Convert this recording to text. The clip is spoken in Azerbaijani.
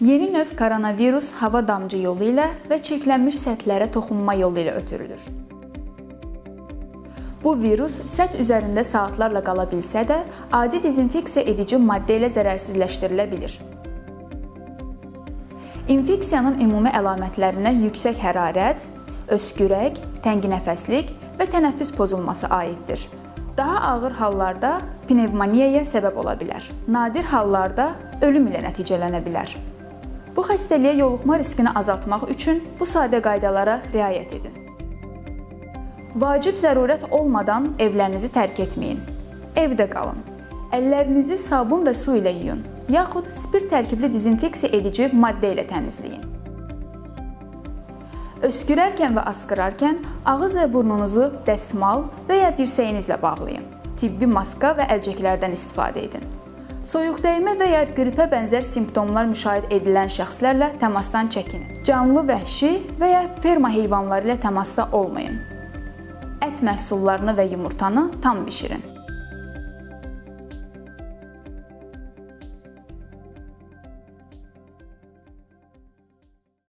Yeni növ koronavirus hava damcı yolu ilə və çirklənmiş səthlərə toxunma yolu ilə ötürülür. Bu virus səth üzərində saatlarla qala bilsə də, adi dezinfeksiya edici maddə ilə zərərsizləşdirilə bilir. İnfeksiyanın ümumi əlamətlərinə yüksək hərarət, öskürək, tənginəfəslik və tənəffüs pozulması aiddir. Daha ağır hallarda pnevmoniyaya səbəb ola bilər. Nadir hallarda ölüm ilə nəticələnə bilər. Bu xəstəliyə yoluxma riskini azaltmaq üçün bu sadə qaydalara riayət edin. Vacib zərurət olmadan evlərinizi tərk etməyin. Evdə qalın. Əllərinizi sabun və su ilə yuyun, yaxud spirt tərkibli dezinfeksiya edici maddə ilə təmizləyin. Öskürərkən və asqırarkən ağız və burnunuzu dəsmal və ya dirsəyinizlə bağlayın. Tibbi maska və əlcəklərdən istifadə edin. Soyuq dəymə və ya qripə bənzər simptomlar müşahidə edilən şəxslərlə təmasdan çəkinin. Canlı vəhşi və ya ferma heyvanları ilə təmasda olmayın. Ət məhsullarını və yumurtanı tam bişirin.